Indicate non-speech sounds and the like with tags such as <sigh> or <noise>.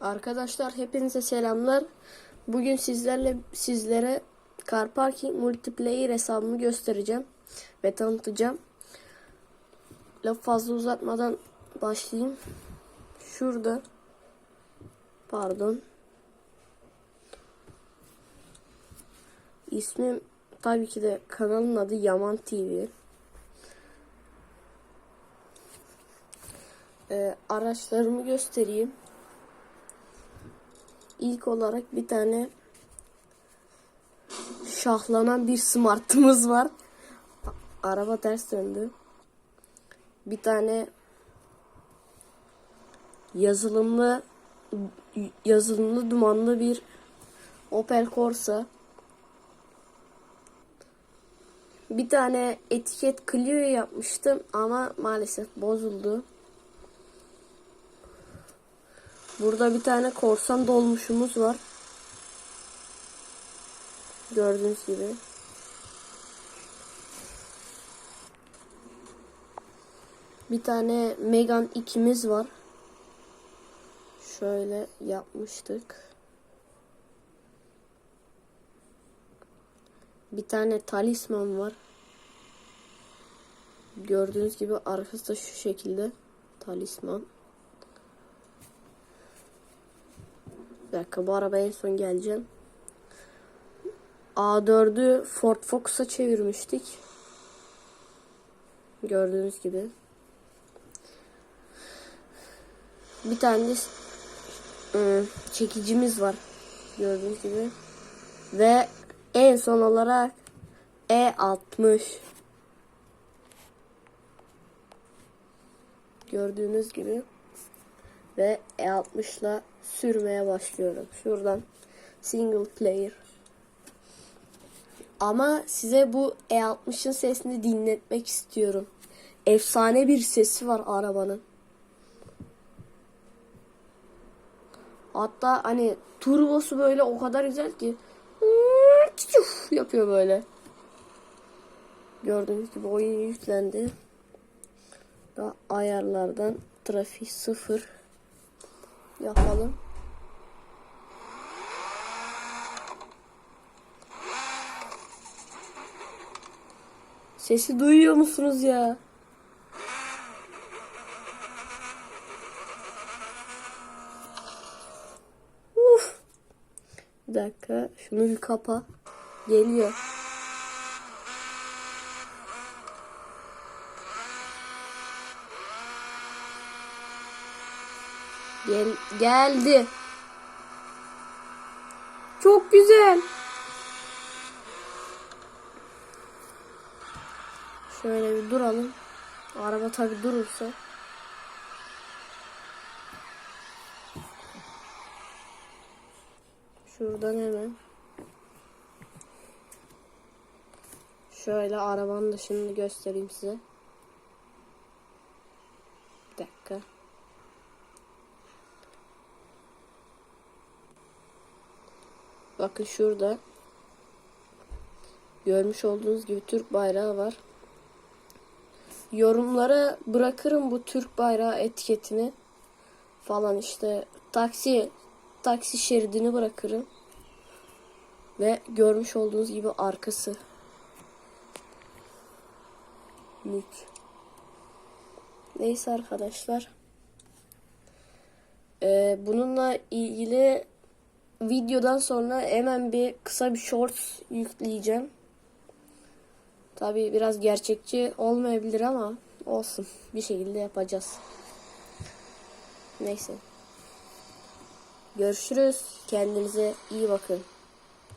Arkadaşlar hepinize selamlar. Bugün sizlerle sizlere Car Parking Multiplayer hesabımı göstereceğim ve tanıtacağım. Laf fazla uzatmadan başlayayım. Şurada pardon. İsmim tabii ki de kanalın adı Yaman TV. Ee, araçlarımı göstereyim. İlk olarak bir tane şahlanan bir smartımız var. Araba ters döndü. Bir tane yazılımlı yazılımlı dumanlı bir Opel Corsa. Bir tane etiket Clio yapmıştım ama maalesef bozuldu. Burada bir tane korsan dolmuşumuz var. Gördüğünüz gibi. Bir tane Megan 2'miz var. Şöyle yapmıştık. Bir tane talisman var. Gördüğünüz gibi arkası da şu şekilde talisman. Bir dakika bu araba en son geleceğim. A4'ü Ford Focus'a çevirmiştik. Gördüğünüz gibi. Bir tane de ıı, çekicimiz var. Gördüğünüz gibi. Ve en son olarak E60. Gördüğünüz gibi ve E60 ile sürmeye başlıyorum. Şuradan single player. Ama size bu E60'ın sesini dinletmek istiyorum. Efsane bir sesi var arabanın. Hatta hani turbosu böyle o kadar güzel ki <laughs> yapıyor böyle. Gördüğünüz gibi oyun yüklendi. Daha ayarlardan trafik sıfır yapalım. Sesi duyuyor musunuz ya? Uf. Bir dakika şunu bir kapa. Geliyor. Gel geldi. Çok güzel. Şöyle bir duralım. Araba tabi durursa. Şuradan hemen. Şöyle arabanın dışını göstereyim size. Bir dakika. Bakın şurada görmüş olduğunuz gibi Türk bayrağı var. Yorumlara bırakırım bu Türk bayrağı etiketini falan işte taksi taksi şeridini bırakırım. Ve görmüş olduğunuz gibi arkası. Mük. Neyse arkadaşlar. Ee, bununla ilgili videodan sonra hemen bir kısa bir shorts yükleyeceğim. Tabi biraz gerçekçi olmayabilir ama olsun. Bir şekilde yapacağız. Neyse. Görüşürüz. Kendinize iyi bakın.